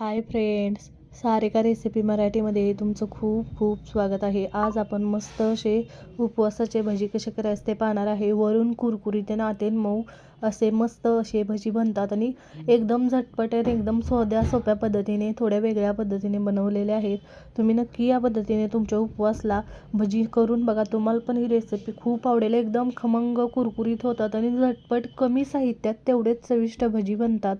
Hi friends Sarika recipe मराठीमध्ये तुमचं खूप खूप स्वागत आहे. आज आपण मस्त असे उपवासाचे भजी कसे करायचे ते पाहणार आहे. वरून कुरकुरीत आणि मऊ असे मस्त असे भजी बनतात आणि एकदम झटपट आणि एकदम सोद्या सोप्या पद्धतीने थोड्या वेगळ्या पद्धतीने बनवलेले आहेत. तुम्ही नक्की या पद्धतीने तुमच्या उपवासला भजी करून बघा. तुम्हाला पण ही रेसिपी खूप आवडेल. एकदम खमंग कुरकुरीत होतात आणि झटपट कमी साहित्यात तेवढेच चविष्ट भजी बनतात.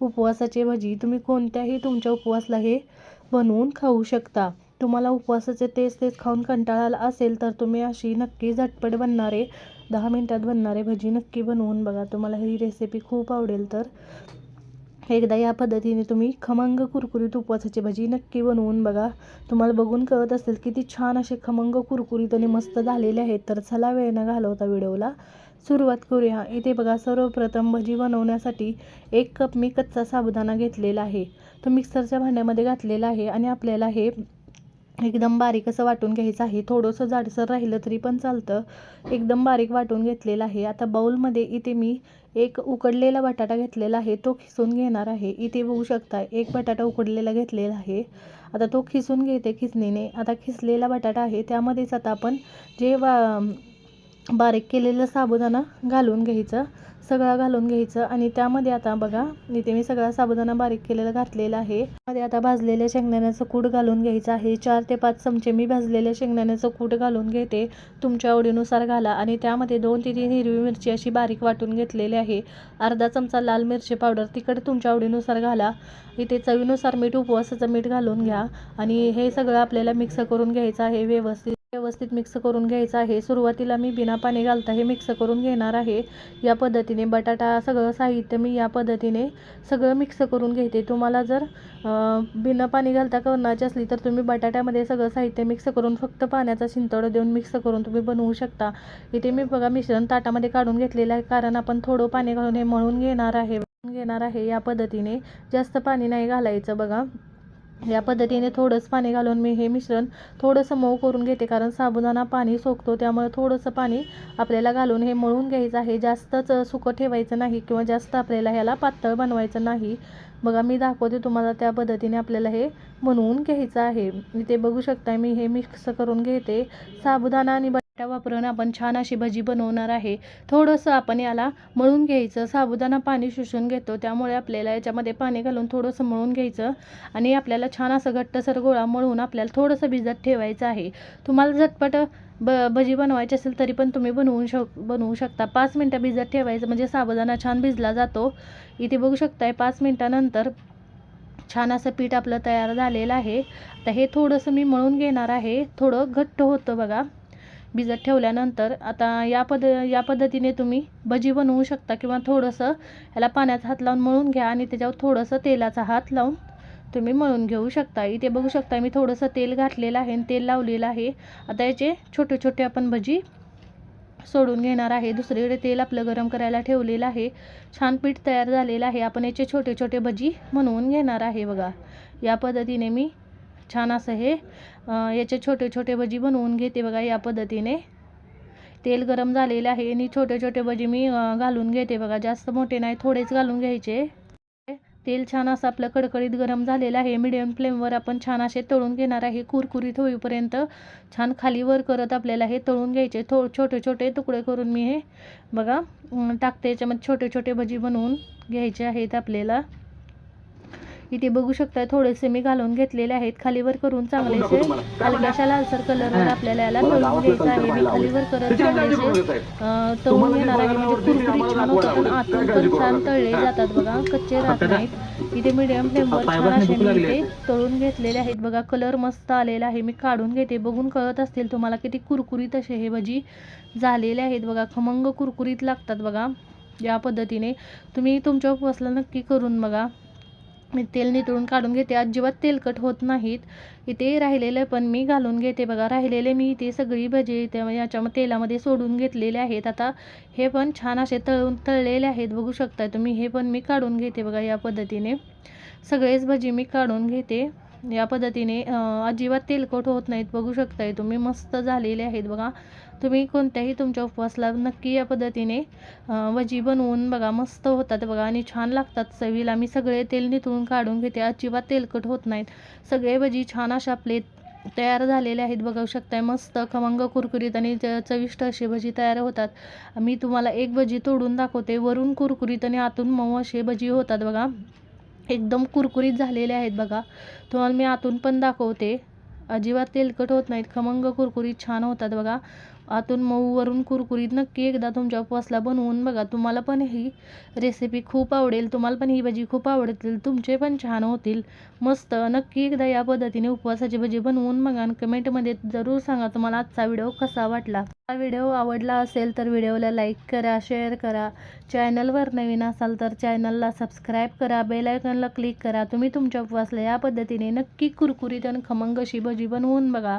उपवासाचे भजी तुम्ही कोणत्याही तुमच्या उपवासला हे बनवून खाऊ शकता. तुम्हाला उपवासाचे तेच तेच खाऊन कंटाळा आला असेल तर तुम्ही अशी नक्की झटपट बनणारे दहा मिनटात बनणारे भजी नक्की बनवून बघा. तुम्हाला ही रेसिपी खूप आवडेल तर. एकदा या पद्धतीने तुम्ही खमंग कुरकुरीत उपवासाची भजी नक्की बनवून बघा. तुम्हाला बघून कळत असेल किती छान असे खमंग कुरकुरीत आणि मस्त झालेले आहेत. तर चला वेळ न घालवता व्हिडिओला सुरुवात करूया. इथे बघा सर्वप्रथम भजी बनवण्यासाठी एक कप मी कच्चा साबुदाणा घेतलेला आहे. तो मिक्सरच्या भांड्यामध्ये घातलेला आहे आणि आपल्याला हे एकदम बारीक असं वाटून घ्यायचं आहे. थोडंसं जाडसर राहिलं तरी पण चालतं. एकदम बारीक वाटून घेतलेलं आहे. आता बाऊलमध्ये इथे मी एक उकडलेला बटाटा घेतलेला आहे. तो खिसून घेणार आहे. इथे बघू शकता एक बटाटा उकडलेला घेतलेला आहे. आता तो खिसून घेते खिसणीने. आता खिसलेला बटाटा आहे. त्यामध्येच आता आपण जे वा बारीक केलेलं साबुदाणा घालून घ्यायचं सगळं घालून घ्यायचं आणि त्यामध्ये आता बघा इथे मी सगळा साबुदाणा बारीक केलेला घातलेला आहे. मध्ये आता भाजलेल्या शेंगदाण्याचं कूट घालून घ्यायचं आहे. चार ते पाच चमचे मी भाजलेल्या शेंगदाण्याचं कूट घालून घेते. तुमच्या आवडीनुसार घाला आणि त्यामध्ये दोन ते तीन हिरवी मिरची अशी बारीक वाटून घेतलेली आहे. अर्धा चमचा लाल मिरची पावडर तिखट तुमच्या आवडीनुसार घाला. इथे चवीनुसार मीठ उपवासाचं मीठ घालून घ्या आणि हे सगळं आपल्याला मिक्स करून घ्यायचं आहे व्यवस्थित. व्यवस्थित मिक्स करून घ्यायचं आहे. सुरुवातीला मी बिना पाणी घालता हे मिक्स करून घेणार आहे. या पद्धतीने बटाटा सगळं साहित्य मी या पद्धतीने सगळं मिक्स करून घेते. तुम्हाला जर बिना पाणी घालता करण्याची असली तर तुम्ही बटाट्यामध्ये सगळं साहित्य मिक्स करून फक्त पाण्याचा शिंतोडा देऊन मिक्स करून तुम्ही बनवू शकता. इथे मी बघा मिश्रण ताटामध्ये काढून घेतलेलं आहे. कारण आपण थोडं पाणी घालून हे मळून घेणार आहे घेणार आहे या पद्धतीने. जास्त पाणी नाही घालायचं बघा. या पद्धतीने थोडंसं पाणी घालून मी हे मिश्रण थोडंसं मऊ करून घेते कारण साबुदाणा पाणी सोकतो त्यामुळे थोडंसं पाणी आपल्याला घालून हे मळून घ्यायचं आहे. जास्तच सुकं ठेवायचं नाही किंवा जास्त आपल्याला ह्याला पातळ बनवायचं नाही. बघा मी दाखवते तुम्हाला त्या पद्धतीने आपल्याला हे बनवून घ्यायचं आहे. इथे बघू शकता मी हे मिक्स करून घेते. साबुदाणा आणि त्या वापरून आपण छान अशी भजी बनवणार आहे. थोडंसं आपण याला मळून घ्यायचं. साबुदाणा पाणी शोषून घेतो. त्यामुळे आपल्याला याच्यामध्ये पाणी घालून थोडंसं मळून घ्यायचं आणि आपल्याला छान असं घट्टसर गोळा मळून आपल्याला थोडंसं भिजत ठेवायचं आहे. तुम्हाला झटपट ब भजी बनवायची असेल तरी पण तुम्ही बनवू शक बनवू शकता. पाच मिनटं भिजत ठेवायचं म्हणजे साबुदाणा छान भिजला जातो. इथे बघू शकताय पाच मिनटानंतर छान असं पीठ आपलं तयार झालेलं आहे. आता हे थोडंसं मी मळून घेणार आहे. थोडं घट्ट होतं बघा. भिजत ठेवल्यानंतर आता या पद या पद्धतीने तुम्ही भजी बनवू शकता किंवा थोडंसं ह्याला पाण्याचा हात लावून मळून घ्या आणि त्याच्यावर थोडंसं तेलाचा हात लावून तुम्ही मळून घेऊ शकता. इथे बघू शकता मी थोडंसं तेल घातलेलं आहे आणि तेल लावलेलं आहे. आता याचे छोटे छोटे आपण भजी सोडून घेणार आहे. दुसरीकडे तेल आपलं गरम करायला ठेवलेलं आहे. छान पीठ तयार झालेलं आहे. आपण याचे छोटे छोटे भजी बनवून घेणार आहे बघा. या पद्धतीने मी छान असं हे याचे छोटे छोटे भजी बनवून घेते बघा या पद्धतीने. तेल गरम झालेलं आहे आणि छोटे छोटे भजी मी घालून घेते बघा. जास्त मोठे नाही थोडेच घालून घ्यायचे. तेल छान असं आपलं कडकडीत गरम झालेलं आहे. मिडियम फ्लेमवर आपण छान असे तळून घेणार आहे. कुरकुरीत होईपर्यंत छान खाली वर करत आपल्याला हे तळून घ्यायचे. थो छोटे छोटे तुकडे करून मी हे बघा टाकते. याच्यामध्ये छोटे छोटे भजी बनवून घ्यायचे आहेत आपल्याला. इथे बघू शकता थोडेसे मी घालून घेतलेले आहेत. खालीवर करून चांगलेसे हलक्याशा लालसर कलरवर आपल्याला याला तळून घ्यायचं आहे. मी खालीवर करत चांगलेसे तळून घेणार आहे म्हणजे कुरकुरीत छान होतं पण आतून पण छान तळले जातात बघा. कच्चे राहत नाहीत. इथे मिडियम फ्लेमवर छान असे मी इथे तळून घेतलेले आहेत बघा. कलर मस्त आलेला आहे. मी काढून घेते. बघून कळत असतील तुम्हाला किती कुरकुरीत असे हे भजी झालेले आहेत बघा. खमंग कुरकुरीत लागतात बघा. या पद्धतीने तुम्ही तुमच्या उपवासला नक्की करून बघा. मी तेल नितळून काढून घेते. अजिबात तेलकट होत नाहीत. इथे राहिलेले पण मी घालून घेते. बघा राहिलेले मी इथे सगळी भजी याच्या तेलामध्ये सोडून घेतलेले आहेत. आता हे पण छान असे तळून तळलेले आहेत. बघू शकता तुम्ही. हे पण मी काढून घेते बघा या पद्धतीने. सगळेच भजी मी काढून घेते. या पद्धतीने अजिबात तेलकट होत नाहीत. बघू शकताय तुम्ही मस्त झालेले आहेत बघा. तुम्ही कोणत्याही तुमच्या उपवासला नक्की या पद्धतीने वजी भजी बनवून बघा मस्त होतात बघा आणि छान लागतात चवीला. मी सगळे तेल निथळून काढून घेते अजिबात तेलकट होत नाहीत. सगळे भजी छान अशा आपले तयार झालेले आहेत बघू शकताय. मस्त खमंग कुरकुरीत आणि चविष्ट असे भजी तयार होतात. मी तुम्हाला एक भजी तोडून दाखवते. वरून कुरकुरीत आणि आतून मऊ असे भजी होतात बघा. एकदम कुरकुरीत झालेले आहेत बघा. तुम्हाला मी आतून पण दाखवते. अजिबात तेलकट होत नाहीत. खमंग कुरकुरीत छान होतात बघा. आतून मऊवरून कुरकुरीत नक्की एकदा तुमच्या उपवासला बनवून बघा. तुम्हाला पण ही रेसिपी खूप आवडेल. तुम्हाला पण ही भजी खूप आवडतील. तुमचे पण छान होतील. मस्त. नक्की एकदा या पद्धतीने उपवासाची भजी बनवून बघा आणि कमेंटमध्ये जरूर सांगा तुम्हाला आजचा व्हिडिओ कसा वाटला. हा व्हिडिओ आवडला असेल तर व्हिडिओला लाईक करा शेअर करा. चॅनलवर नवीन असाल तर चॅनलला सबस्क्राईब करा. बेलायकनला क्लिक करा. तुम्ही तुमच्या उपवासला या पद्धतीने नक्की कुरकुरीत आणि खमंग अशी भजी बनवून बघा.